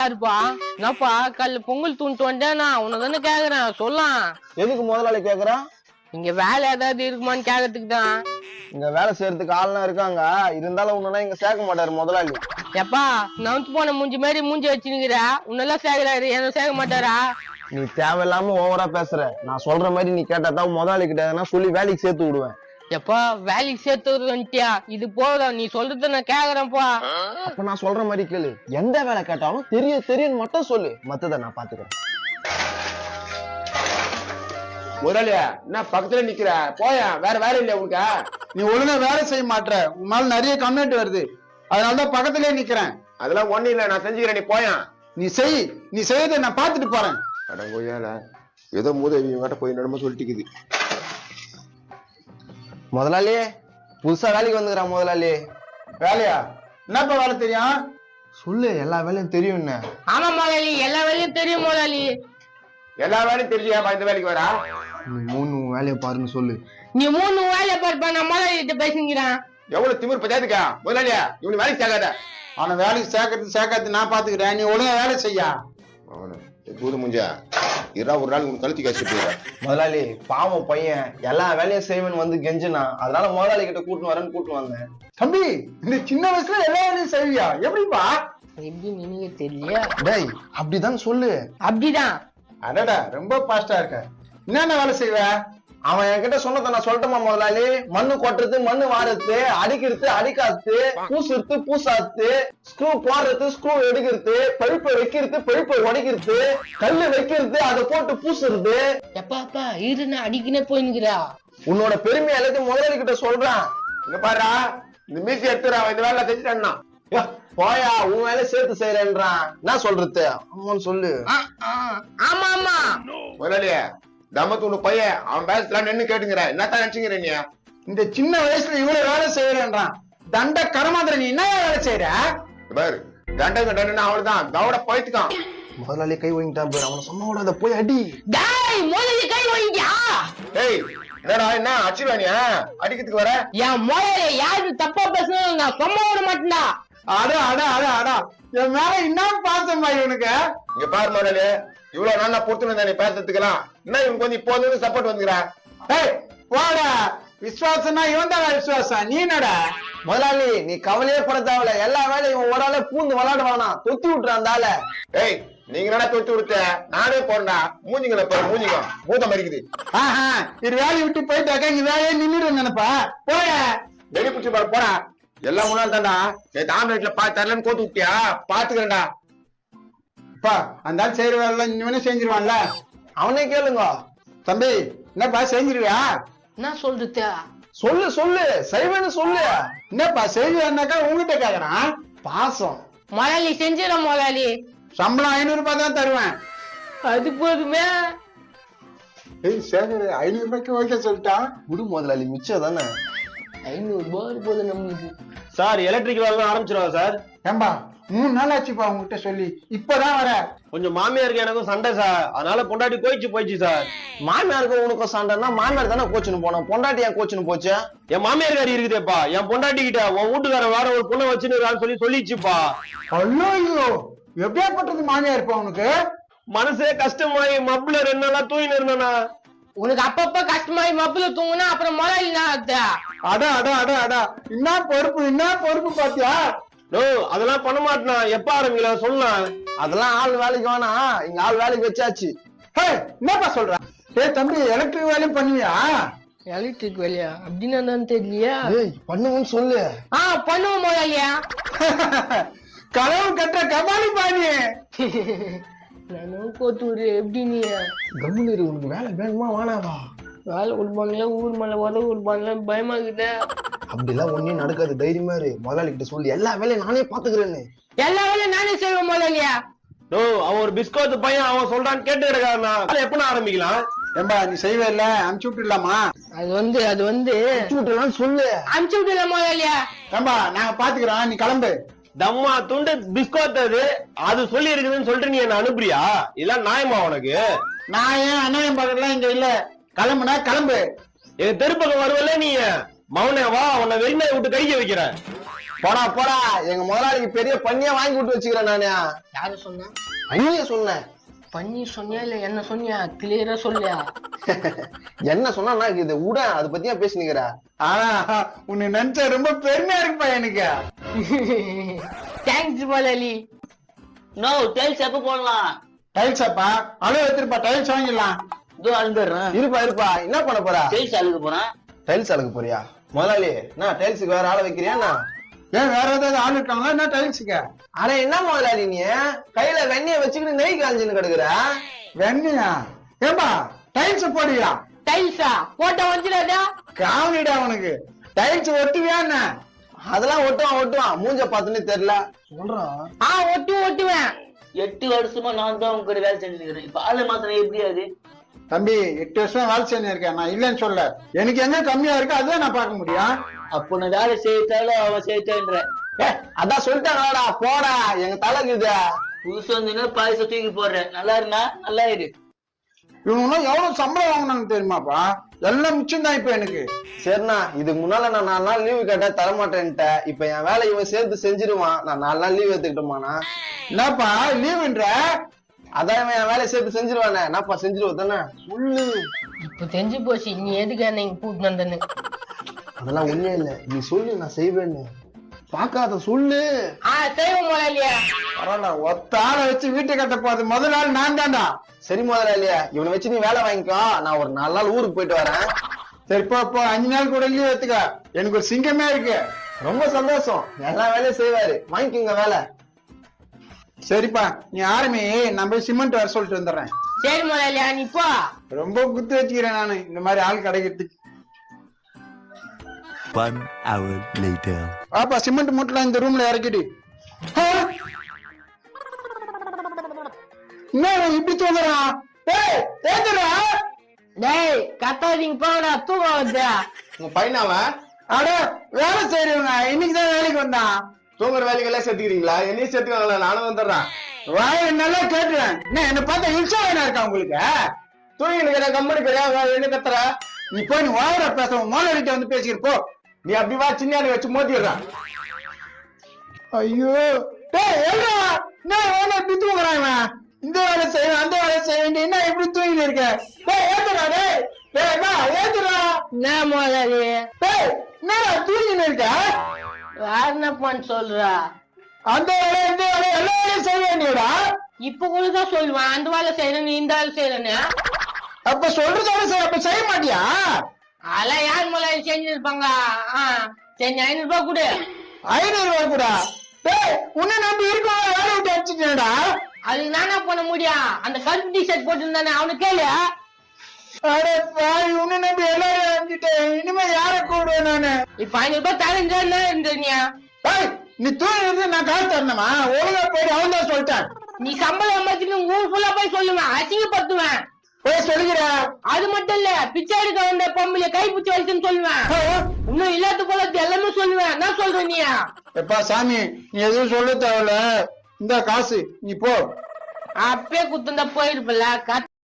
யாருப்பா? என்னப்பா காலைல பொங்கல் தூண்டு வந்தேன்? நான் உன்னை தானே கேக்குறேன். சொல்லலாம். எதுக்கு முதலாளி கேக்குறான் இங்க வேலை ஏதாவது இருக்குமான்னு கேக்குறதுக்கு தான் இங்க வேலை செய்யறதுக்கு ஆள்லாம் இருக்காங்க. இருந்தாலும் உன்னெல்லாம் இங்க சேர்க்க மாட்டாரு முதலாளி. எப்பா நவுத்து போன மூஞ்சி மாதிரி மூஞ்சி வச்சுனுங்கிற உன்னெல்லாம் சேர்க்கிறாரு. என்ன சேர்க்க மாட்டாரா? நீ தேவையில்லாம ஓவரா பேசுற. நான் சொல்ற மாதிரி நீ கேட்டா தான் முதலாளி கிட்ட எதனா சொல்லி வேலைக்கு சேர்த்து விடுவேன். எப்பா வேலைக்கு சேர்த்து வந்துட்டியா இது போதும் நீ சொல்றத நான் கேக்குறேன்ப்பா அப்ப நான் சொல்ற மாதிரி கேளு. எந்த வேலை கேட்டாலும் தெரிய தெரியும் மட்டும் சொல்லு. மத்தத நான் பாத்துக்கிறேன். முதலாளியா என்ன பக்கத்துல நிக்கிற? போயா வேற வேலை இல்லையா உனக்கு? நீ ஒழுங்கா வேலை செய்ய மாட்ற உன் மேல நிறைய கம்ப்ளைண்ட் வருது. அதனாலதான் பக்கத்திலே நிக்கிறேன். அதெல்லாம் ஒண்ணு இல்ல நான் செஞ்சுக்கிறேன். நீ போயா. நீ செய். நீ செய்யறதை நான் பார்த்துட்டு போறேன். அடங்கோயால ஏதோ மூதவி கிட்ட போய் நடம சொல்லிட்டுக்குது முதலாளி புதுசா வேலைக்கு வந்துக்கிறான் முதலாளி. வேலையா? என்னப்பா வேலை தெரியும்? சொல்லு எல்லா வேலையும் தெரியும் என்ன? ஆமா முதலாளி எல்லா வேலையும் தெரியும் முதலாளி. எல்லா வேலையும் தெரிஞ்சியா இந்த வேலைக்கு வரா நீ மூணு வேலையை பாருன்னு சொல்லு. நீ மூணு வேலை பார்ப்பா நான் முதலாளி கிட்ட பேசுங்கிறேன் எவ்வளவு திமிர் பஞ்சாயத்துக்கா முதலாளியா இவனு வேலைக்கு சேர்க்காத. அவனை வேலைக்கு சேர்க்கறது சேர்க்கறது நான் பாத்துக்கிறேன். நீ ஒழுங்கா வேலை செய்யா. அவனு தூது முஞ்சா. இரா ஒரு நாள் உனக்கு கழுத்தி காய்ச்சி போயிடுறேன் முதலாளி பாவம் பையன். எல்லா வேலையும் செய்வேன் வந்து கெஞ்சினா அதனால முதலாளி கிட்ட கூட்டின்னு வரேன்னு கூட்டு வந்தேன். தம்பி இந்த சின்ன வயசுல எல்லா வேலையும் செய்வியா? எப்படிப்பா? எப்படி நினைக்க தெரியல டேய் அப்படிதான் சொல்லு. அப்படிதான். அடடா ரொம்ப ஃபாஸ்டா இருக்க. என்னென்ன வேலை செய்வ? அவன் என்கிட்ட சொன்னதை நான் சொல்லட்டுமா முதலாளி? மண்ணு கொட்டுறது மண்ணு வாடுறது அடிக்கிறது அடிக்காது பூசுறது பூசாத்து ஸ்க்ரூ போடுறது ஸ்க்ரூ எடுக்கிறது பழுப்பை வைக்கிறது பழுப்பை உடைக்கிறது கல்லு வைக்கிறது அதை போட்டு பூசுறது. எப்பா அப்பா இரு நான் அடிக்கினே போயினுக்கிறா உன்னோட பெருமை எல்லாத்தையும் முதலாளி கிட்ட சொல்றான். இங்க பாருடா இந்த மீசி எடுத்துறா இந்த வேலை செஞ்சுட்டான்னா. போயா உன் வேலை சேர்த்து செய்யறேன்றான் என்ன சொல்றது? அம்மான்னு சொல்லு. ஆமா ஆமா. முதலாளியா தமத்து உனக்கு பையன் அவன் பேசலாம் நின்னு கேட்டுங்கிற. என்னத்தான் நினைச்சுங்கிற நீ? இந்த சின்ன வயசுல இவ்வளவு வேலை செய்யறேன்றான். தண்ட கரமாந்திர நீ என்ன வேலை செய்யற பாரு தண்டங்க தண்டனை அவள்தான். தவட பயித்துக்கான் முதலாளி கை வாங்கிட்டான் பாரு. அவனை சொன்ன விடாத போய் அடி. டேய் முதலாளி கை வாங்கியா ஏய் என்னடா என்ன? அச்சிருவானியா அடிக்கிறதுக்கு வர? என் முதலாளி யாரு தப்பா பேசுனா நான் விட மாட்டேன்டா அட அட அட அட. என் மேல என்ன பாசம் பாய் இவனுக்கு இங்க பாரு முதலாளி. இவ்வளவு நாள் நான் பொறுத்து நீ பேசுறதுக்கெல்லாம். என்ன இவனுக்கு வந்து இப்போ வந்து சப்போர்ட் வந்துக்கிறா? ஏய் போடா. விசுவாசம்னா இவன் தான் விசுவாசம். நீ என்னடா முதலாளி நீ கவலையே பட தேவையில்ல. எல்லா வேலையும் இவன் ஒரு ஆளே பூந்து விளையாடுவானா? தொத்தி விட்டுறான் அந்த ஆளை. ஏய் நீங்க என்ன தொட்டு கொடுத்த நானே போறேன்டா. மூஞ்சிங்கள பாரு மூஞ்சிங்க. மூத்த மறிக்குது ஆஹா இது வேலையை விட்டு போயிட்டாக்கா இங்க வேலையை நின்னுடு நினைப்பா. போட. வெளி பிடிச்சி பாரு போடா. எல்லாம் முன்னாள் தான்டா நேற்று ஆம்லேட்ல பா தரலன்னு கோத்து விட்டியா? பாத்துக்கிறேன்டா. பா அந்த ஆள் செய்யற வேலை இவனே செஞ்சிருவான்ல. அவனே கேளுங்க. தம்பி என்னப்பா செஞ்சிருவியா? என்ன சொல்றது சொல்லு சொல்லு செய்வேன்னு சொல்லு. என்னப்பா செய்வியான்னாக்கா உங்ககிட்ட கேக்குறான். பாசம். முதலாளி செஞ்சிடும் முதலாளி சம்பளம் ஐநூறு ரூபாய் தான் தருவேன். அது போதுமே. ஏய் சேகர் ஐநூறு ரூபாய்க்கு ஓகே சொல்லிட்டான். விடு முதலாளி மிச்சம் தானே? ஐநூறு ரூபாய் போதும் நம்மளுக்கு சார் எலக்ட்ரிக் வேலை ஆரம்பிச்சிருவா சார். ஏம்பா மூணு நாள் ஆச்சுப்பா உங்ககிட்ட சொல்லி. இப்பதான் வர. கொஞ்சம் மாமியாருக்கு எனக்கும் சண்டை சார். அதனால பொண்டாட்டி கோயிச்சு போயிடுச்சு சார். மாமியாருக்கு உனக்கும் சண்டைன்னா மாமியார் தானே கோச்சுன்னு போனோம். பொண்டாட்டி ஏன் கோச்சுன்னு போச்சு? என் மாமியார்காரி இருக்குதேப்பா. என் பொண்டாட்டி கிட்ட உன் வீட்டுக்காரன் வேற ஒரு பொண்ணை வச்சுன்னு சொல்லி சொல்லிச்சுப்பா ஐயோ எப்படியாப்பட்டது மாமியா இருப்பா உனக்கு? மனசே கஷ்டமாயி ரெண்டு நாளா தூங்கின்னு இருந்தானா? உனக்கு அப்பப்ப கஷ்டமாயி மப்புல தூங்குனா அப்புறம் முதலாளி நான் அத்தை. அடா அடா அடா அடா. என்ன பொறுப்பு என்ன பொறுப்பு பாத்தியா? நோ அதெல்லாம் பண்ண மாட்டேனா எப்ப ஆரம்பிக்கலாம் சொல்லலாம் அதெல்லாம் ஆள் வேலைக்கு வேணாம் இங்க ஆள் வேலைக்கு வச்சாச்சு. ஹே என்னப்பா சொல்ற? ஏய் தம்பி எலக்ட்ரிக் வேலையும் பண்ணுவியா? எலக்ட்ரிக் வேலையா? அப்படின்னு என்னன்னு தெரியலையா. ஏய் பண்ணுங்கன்னு சொல்லு. ஆ பண்ணுவோம் முதலாளியா கனவு கட்ட கபாலி பாணி நானும் கோத்தூர் எப்படி நீ கம்முனு உனக்கு வேலை வேணுமா வேணாவா வேலை கொடுப்பாங்களா ஊர் மேல உதவு கொடுப்பாங்களா பயமா இருக்குதே அப்படிலாம் ஒண்ணும் நடக்காது தைரியமா இரு. முதலாளி கிட்ட சொல்லி. எல்லா வேலையும் நானே பாத்துக்கிறேன்னு. எல்லா வேலையும் நானே செய்வேன் முதலாளியா. நோ அவன் ஒரு பிஸ்கோத்து பையன் அவன் சொல்றான்னு கேட்டு கிடக்காருண்ணா எப்ப ஆரம்பிக்கலாம்? ஏம்பா நீ செய்வே இல்ல அமுச்சு விட்டுலாமா அது வந்து அது வந்து. விட்டுலாம் சொல்லு. அனுப்பிச்சு விடல முதலாளியா. ஏம்பா நாங்க பாத்துக்கிறோம் நீ கிளம்பு. தம்மா துண்டு பிஸ்கோத் அது சொல்லி இருக்குதுன்னு சொல்லிட்டு நீ என்ன அனுப்புறியா? இதெல்லாம் நியாயமா உனக்கு? நான் ஏன் அண்ணன் பக்கத்துல இங்க இல்ல. கிளம்புனா கிளம்பு. என் தெருப்பக்கம் வருவல நீ? மௌனே வா உன்னை வெளிநாய் விட்டு கைய வைக்கிறேன். போடா போடா. எங்க முதலாளிக்கு பெரிய பண்ணியா வாங்கி விட்டு வச்சுக்கிறேன் நானு. யாரு சொன்னா? அண்ணிய சொன்னேன். பண்ணி சொன்னியா இல்ல என்ன சொன்னியா? கிளியரா சொல்லியா? என்ன சொன்னா இது உட அதை பத்தியா பேசினுக்கிற? ஆனா உன்னை நினைச்சா ரொம்ப பெருமையா இருக்குப்பா எனக்கு. தேங்க்ஸ் முதலாளி நோ டைல்ஸ் எப்ப போடலாம்? டைல்ஸ் அப்பா? அளவு எடுத்துருப்பா டைல்ஸ் வாங்கிடலாம். இதோ அழுந்துடுறேன் இருப்பா இருப்பா. என்ன பண்ண போற? டைல்ஸ் அழுக போறேன். டைல்ஸ் அழகு போறியா? முதலாளி என்ன டைல்ஸுக்கு வேற ஆளை வைக்கிறியா என்ன? ஏன் வேற ஏதாவது ஆள் இருக்காங்களா? என்ன டைல்ஸுக்கு அட என்ன முதலாளி நீ? கையில வெண்ணெய வச்சுக்கிட்டு நெய் காஞ்சின்னு கிடக்குற. வெண்ணியா? ஏம்பா டைல்ஸ் போடுவியா? டைல்ஸா போட்ட வந்துடாதா காமெடிடா உனக்கு. டைல்ஸ் ஒட்டுவியா என்ன? அதெல்லாம் ஒட்டுவான் ஒட்டுவான். மூஞ்ச பார்த்துன்னு தெரியல. சொல்றான் ஆ ஒட்டு ஒட்டுவேன். எட்டு வருஷமா நான் தான் உங்க கூட வேலை செஞ்சுட்டு இருக்கிறேன் இப்ப ஆளு மாத்திரம் எப்படி அது? தம்பி எட்டு வருஷம் வேலை செஞ்சிருக்கேன் நான் இல்லைன்னு சொல்ல எனக்கு எங்க கம்மியா இருக்கு அதுதான் நான் பார்க்க முடியும். அப்போ நான் வேலை செய்யிட்டாலும் அவ செய்யிட்டான்ற ஏ, அதான் சொல்லிட்டாங்களாடா போடா எங்க தலைக்கு இது. புதுசு வந்து பாயசம் தூக்கி போடுறேன். நல்லா இருந்தா நல்லா இரு. இவங்க எவ்வளவு சம்பளம் வாங்கினாங்க தெரியுமாப்பா? எல்லாம் மிச்சம் தான் இப்ப எனக்கு. சரிண்ணா இதுக்கு முன்னால நான் நாலு நாள் லீவு கேட்டா தரமாட்டேன்ட்டேன் இப்ப என் வேலை இவன் சேர்த்து செஞ்சிருவான். நான் நாலு நாள் லீவ் எடுத்துக்கிட்டோமாண்ணா. என்னப்பா லீவுன்ற அதான் இவன் என் வேலையை சேர்த்து செஞ்சிருவானே. என்னப்பா செஞ்சிருவ தானே சொல்லு. இப்ப தெரிஞ்சு போச்சு. நீ எதுக்கு என்ன இங்க கூட்டு வந்தன்னு? அதெல்லாம் ஒண்ணே இல்ல. நீ சொல்லு நான் செய்வேன்னு. பாக்காத சொல்லு. ஆ செய்வோம் முதலாளியா பரவாயில்ல ஒத்த ஆளை வச்சு வீட்டை கட்ட போகுது. முதல் ஆள் நான் தான்டா. சரி முதலாளியா இவனை வச்சு நீ வேலை வாங்கிக்கோ. நான் ஒரு நாலு நாள் ஊருக்கு போயிட்டு வரேன். சரி போ போ. அஞ்சு நாள் கூட லீவ் எடுத்துக்க. எனக்கு ஒரு சிங்கமே இருக்கு. ரொம்ப சந்தோஷம். எல்லா வேலையும் செய்வாரு. வாங்கிக்கோங்க வேலை. சரிப்பா நீ ஆரம்பி. நான் போய் சிமெண்ட் வர சொல்லிட்டு வந்துடுறேன். சரி முதலாளியா நீ போ. ரொம்ப குத்து வச்சுக்கிறேன் நானு. இந்த மாதிரி ஆள் கிடைக்கிறதுக்கு. One hour later. பாப்பா சிமெண்ட் மூட்டலாம் இந்த ரூம்ல இறக்கிடு. இவன் இப்படி தூங்குறான்? ஏய் ஏத்துடா. டேய் கத்தாதீங்க போங்கடா தூக்கம் வருது உங்க பையனாவன் அட வேலை செய்யறவங்க இன்னைக்கு தான் வேலைக்கு வந்தான். தூங்குற வேலைக்கெல்லாம் சேர்த்துக்கிறீங்களா என்னையும் சேர்த்துக்கல நானும் வந்துடுறேன். வாய நல்லா கேட்டுறேன். என்ன என்ன பார்த்தா இன்சா வேணா இருக்கா உங்களுக்கு? தூங்கி நிக்கிற கம்பெனி பெரிய என்ன கத்துற. நீ போய் நீ ஓவரா பேச மோனரிட்ட வந்து பேசிக்கிட்டு போ. நீ அப்படி வா சின்ன வச்சு மோதிடுறான் ஐயோ. என்ன வேலை இப்படி தூங்குறான் இவன்? இந்த வேலை செய்வேன் அந்த வேலை செய்ய வேண்டிய என்ன இப்படி தூங்கிட்டு இருக்க? டேய் ஏத்துடா டேய். டேய் என்ன ஏத்துடா. என்ன முதலாளி டேய் என்னடா தூங்கிட்டு இருக்க? சொல்றா? அந்த வேலை இந்த வேலை எல்லா வேலையும் செய்ய வேண்டியடா இப்ப கூட தான் சொல்லுவேன் அந்த வேலை செய்யறேன் நீ இந்த வேலை செய்யறேன்னு அப்ப சொல்றதோட சரி அப்ப செய்ய மாட்டியா? அதெல்லாம் யார் முதலாளி செஞ்சிருப்பாங்க செஞ்சு ஐநூறு ரூபாய் கொடு. ஐநூறு ரூபாய் கூட? உன்னை நம்பி இருக்கவங்க வேலை விட்டு அடிச்சுட்டேன்டா அதுக்கு நானா பண்ண முடியும்? அந்த கருப்பு டி ஷர்ட் போட்டிருந்தானே அவனுக்கு கேளு. அட பாய் உன்னை நம்பி எல்லாரும் அடிச்சுட்டேன். இனிமே யார கூடுவேன் நானு? இப்ப ஐநூறு ரூபாய் தரேன் இருந்தீங்க நீ தூங்கி நான் காசு தரணுமா? ஒழுங்கா போயிடு அவன் தான் சொல்லிட்டேன். நீ சம்பளம் சம்பாதிச்சு ஊர் ஃபுல்லா போய் சொல்லுவேன் அசிங்கப்படுத்துவேன் போய் சொல்லுகிற. அது மட்டும் இல்ல பிச்சை எடுக்க வந்த பொம்பளை கை பிடிச்சி வச்சுன்னு சொல்லுவேன். இன்னும் இல்லாத போல எல்லாமே சொல்லுவேன். என்ன சொல்ற நீ? எப்பா சாமி நீ எதுவும் சொல்ல தேவையில்ல. இந்த காசு நீ போ. அப்பே குத்துந்தா போயிருப்பல